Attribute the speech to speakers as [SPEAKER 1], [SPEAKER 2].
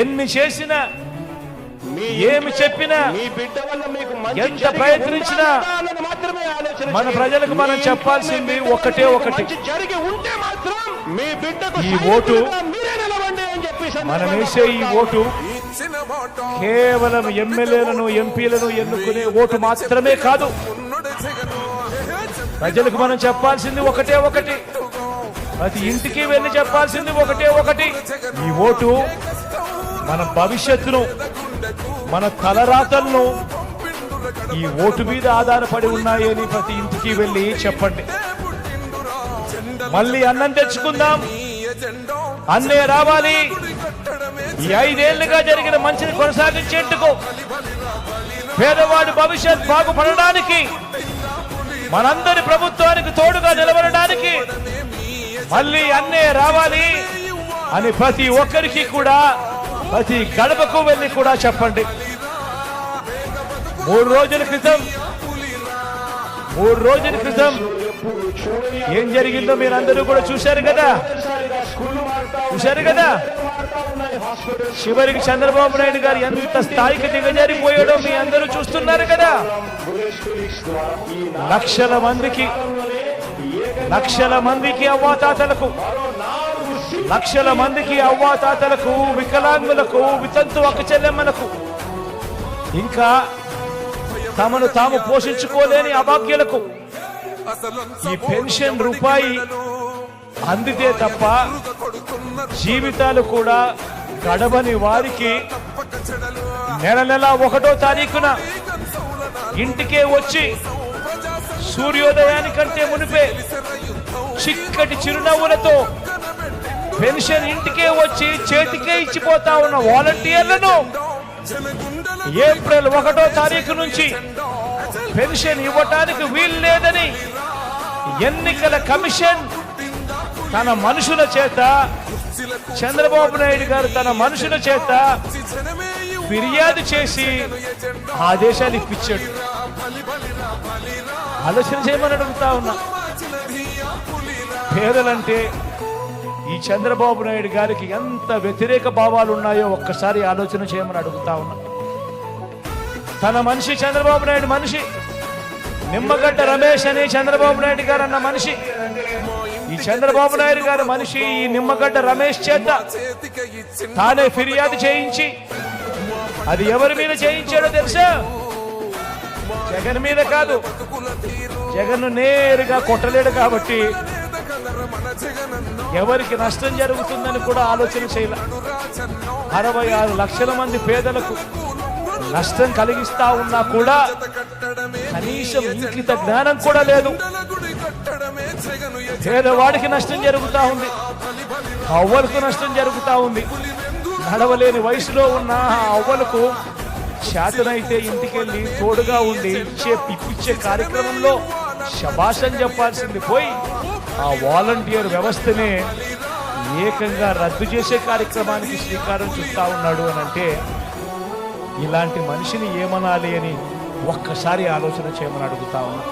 [SPEAKER 1] ఎన్ని చేసినా
[SPEAKER 2] మీ
[SPEAKER 1] ఏమి చెప్పినా
[SPEAKER 2] మీ బిడ్డ వల్ల మీకు మంచి
[SPEAKER 1] ఎంత ప్రయత్నించినా మన. ప్రజలకు మనం చెప్పాల్సింది ఒకటే ఒకటి.
[SPEAKER 2] మంచి జరిగి ఉంటే మాత్రం మీ బిడ్డకు
[SPEAKER 1] ఈ ఓటు
[SPEAKER 2] సైనికులుగా మీరే నిలవండి అని చెప్పి
[SPEAKER 1] మనం వేసే ఈ ఓటు కేవలం ఎమ్మెల్యేలను ఎంపీలను ఎన్నుకునే ఓటు మాత్రమే కాదు. ప్రజలకు మనం చెప్పాల్సింది ఒకటే ఒకటి. ప్రతి ఇంటికి వెళ్ళి చెప్పాల్సింది ఒకటే ఒకటి. ఈ ఓటు మన భవిష్యత్తును మన తలరాతలను ఈ ఓటు మీద ఆధారపడి ఉన్నాయని ప్రతి ఇంటికి వెళ్ళి చెప్పండి. మళ్ళీ అన్నం తెచ్చుకుందాం. అన్నే రావాలి. ఈ ఐదేళ్ళుగా జరిగిన మంచిని కొనసాగించేందుకు పేదవాడి భవిష్యత్ బాగుపడడానికి మనందరి ప్రభుత్వానికి తోడుగా నిలబడడానికి మళ్ళీ అన్నే రావాలి అని ప్రతి ఒక్కరికి కూడా ప్రతి గడపకు వెళ్ళి కూడా చెప్పండి. మూడు రోజుల క్రితం మూడు రోజుల క్రితం ఏం జరిగిందో మీరందరూ కూడా చూశారు కదా? చూశారు కదా? చివరికి చంద్రబాబు నాయుడు గారు ఎంత స్థాయికి దిగజారిపోయాడో మీ అందరూ చూస్తున్నారు కదా? లక్షల మందికి లక్షల మందికి అవ్వాతాతలకు లక్షల మందికి అవ్వాతాతలకు వికలాంగులకు వితంతు చెల్లెమ్మలకు. ఇంకా తమను తాము పోషించుకోలేని అభాగ్యులకు ఈ పెన్షన్ రూపాయి అందితే తప్ప జీవితాలు కూడా గడవని వారికి నెల నెల ఒకటో తారీఖున ఇంటికే వచ్చి సూర్యోదయానికంటే మునిపే చిక్కటి చిరునవ్వులతో పెన్షన్ ఇంటికే వచ్చి చేతికే ఇచ్చిపోతా ఉన్న వాలంటీర్లను ఏప్రిల్ ఒకటో తారీఖు నుంచి పెన్షన్ ఇవ్వటానికి వీలు లేదని ఎన్నికల కమిషన్ తన మనుషుల చేత చంద్రబాబు నాయుడు గారు తన మనుషుల చేత ఫిర్యాదు చేసి ఆదేశాలు ఇప్పించాడు. ఆలోచన చేయమని అడుగుతా ఉన్నా. పేదలంటే ఈ చంద్రబాబు నాయుడు గారికి ఎంత వ్యతిరేక భావాలు ఉన్నాయో ఒక్కసారి ఆలోచన చేయమని అడుగుతా ఉన్నా. తన మనిషి చంద్రబాబు నాయుడు మనిషి. నిమ్మగడ్డ రమేష్ అని చంద్రబాబు నాయుడు గారు అన్న మనిషి. ఈ చంద్రబాబు నాయుడు గారు మనిషి ఈ నిమ్మగడ్డ రమేష్ చేత తానే ఫిర్యాదు చేయించి అది ఎవరి మీద చేయించాడో తెలుసా? జగన్ మీద కాదు. జగన్ నేరుగా కొట్టలేడు కాబట్టి ఎవరికి నష్టం జరుగుతుందని కూడా ఆలోచన చేయాల. అరవై ఆరు లక్షల మంది పేదలకు నష్టం కలిగిస్తా ఉన్నా కూడా కనీసం ఇంకిత జ్ఞానం కూడా లేదు. పేదవాడికి నష్టం జరుగుతా ఉంది. అవ్వలకు నష్టం జరుగుతా ఉంది. నడవలేని వయసులో ఉన్న ఆ అవ్వలకు శాతనైతే ఇంటికెళ్ళి తోడుగా ఉండి ఇచ్చే ఇప్పించే కార్యక్రమంలో శబాషం చెప్పాల్సింది పోయి. ఆ వాలంటీర్ వ్యవస్థనే ఏకంగా రద్దు చేసే కార్యక్రమానికి శ్రీకారం చుట్టా ఉన్నాడు అని అంటే ఇలాంటి మనిషిని ఏమనాలి అని ఒక్కసారి ఆలోచన చేయమని అడుగుతా ఉన్నా.